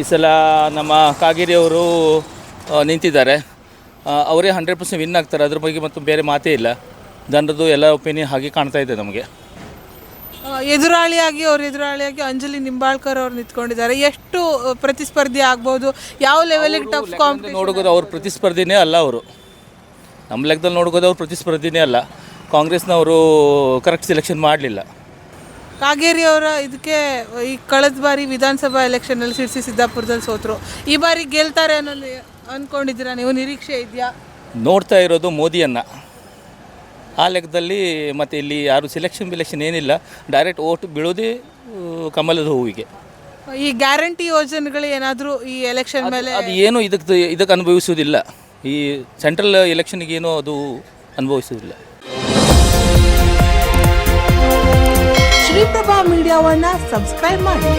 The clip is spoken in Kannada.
ಈ ಸಲ ನಮ್ಮ ಕಾಗೇರಿಯವರು ನಿಂತಿದ್ದಾರೆ. ಅವರೇ ಹಂಡ್ರೆಡ್ ಪರ್ಸೆಂಟ್ ವಿನ್ ಆಗ್ತಾರೆ. ಅದ್ರ ಬಗ್ಗೆ ಮತ್ತು ಬೇರೆ ಮಾತೇ ಇಲ್ಲ. ಜನರದ್ದು ಎಲ್ಲ ಒಪಿನಿಯನ್ ಹಾಗೆ ಕಾಣ್ತಾ ಇದೆ ನಮಗೆ. ಎದುರಾಳಿಯಾಗಿ ಅವ್ರ ಎದುರಾಳಿಯಾಗಿ ಅಂಜಲಿ ನಿಂಬಾಳ್ಕರ್ ಅವ್ರು ನಿಂತ್ಕೊಂಡಿದ್ದಾರೆ. ಎಷ್ಟು ಪ್ರತಿಸ್ಪರ್ಧಿ ಆಗ್ಬೋದು? ಯಾವ ಲೆವೆಲಿಗೆ ಟಫ್ ಕಾಂಪಿಟೇಷನ್ ನೋಡ್ಬೋದು ಅವ್ರ ಪ್ರತಿಸ್ಪರ್ಧಿನೇ ಅಲ್ಲ ಅವರು. ನಮ್ಮ ಲೆಕ್ಕದಲ್ಲಿ ನೋಡ್ಬೋದು ಅವ್ರ ಪ್ರತಿಸ್ಪರ್ಧಿನೇ ಅಲ್ಲ. ಕಾಂಗ್ರೆಸ್ನವರು ಕರೆಕ್ಟ್ ಸೆಲೆಕ್ಷನ್ ಮಾಡಲಿಲ್ಲ. ಕಾಗೇರಿ ಅವರ ಇದಕ್ಕೆ ಈ ಕಳೆದ ಬಾರಿ ವಿಧಾನಸಭಾ ಎಲೆಕ್ಷನಲ್ಲಿ ಸಿರ್ಸಿ ಸಿದ್ದಾಪುರದಲ್ಲಿ ಸೋತರು. ಈ ಬಾರಿ ಗೆಲ್ತಾರೆ ಅನ್ನೋದು ಅಂದ್ಕೊಂಡಿದ್ದೀರಾ ನೀವು? ನಿರೀಕ್ಷೆ ಇದೆಯಾ? ನೋಡ್ತಾ ಇರೋದು ಮೋದಿಯನ್ನು. ಆ ಲೆಕ್ಕದಲ್ಲಿ ಮತ್ತು ಇಲ್ಲಿ ಯಾರು ಸಿಲೆಕ್ಷನ್ ಬಿಲೆಕ್ಷನ್ ಏನಿಲ್ಲ. ಡೈರೆಕ್ಟ್ ಓಟ್ ಬೀಳೋದೇ ಕಮಲದ ಹೂವಿಗೆ. ಈ ಗ್ಯಾರಂಟಿ ಯೋಜನೆಗಳು ಏನಾದರೂ ಈ ಎಲೆಕ್ಷನ್ ಮೇಲೆ ಅದು ಏನು ಇದಕ್ಕೆ ಇದಕ್ಕೆ ಅನುಭವಿಸುವುದಿಲ್ಲ. ಈ ಸೆಂಟ್ರಲ್ ಎಲೆಕ್ಷನ್ಗೇನೂ ಅದು ಅನುಭವಿಸುವುದಿಲ್ಲ. ಶ್ರೀಪ್ರಭಾ ಮೀಡಿಯಾವನ್ನ ಸಬ್ಸ್ಕ್ರೈಬ್ ಮಾಡಿ.